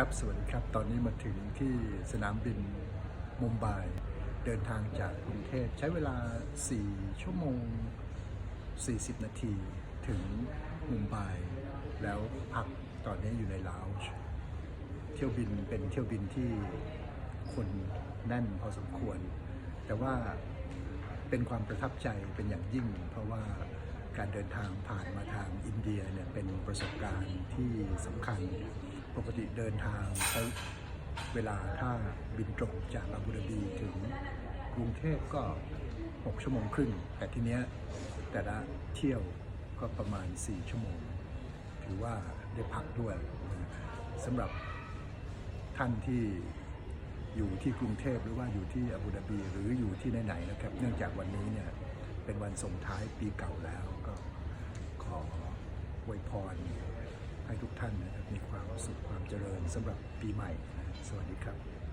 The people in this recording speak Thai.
ครับ สวัสดีครับ ตอนนี้มาถึงที่สนามบินมุมไบเดินทางจากกรุงเทพใช้เวลา 4 ชั่วโมง 40 นาที ถึงมุมไบแล้วพักตอนนี้อยู่ในลาวจ์เที่ยวบินเป็นเที่ยวบินที่คนแน่นพอสมควร แต่ว่าเป็นความประทับใจเป็นอย่างยิ่ง เพราะว่าการเดินทางผ่านมาทางอินเดียเนี่ยเป็นประสบการณ์ที่สำคัญ ปกติเดินทางใช้เวลาถ้าบินตรงจากอาบูดาบีถึงกรุงเทพก็ 6 ชั่วโมงครึ่ง แต่ทีเนี้ยแต่ละเที่ยวก็ประมาณ 4 ชั่วโมง ถือว่าได้พักด้วยสำหรับท่านที่อยู่ที่กรุงเทพหรือว่าอยู่ที่อาบูดาบีหรืออยู่ที่ไหนๆนะครับ เนื่องจากวันนี้เนี่ยเป็นวันส่งท้ายปีเก่าแล้วก็ขออวยพร ท่านนะครับมีความสุขความเจริญสำหรับปีใหม่นะสวัสดีครับ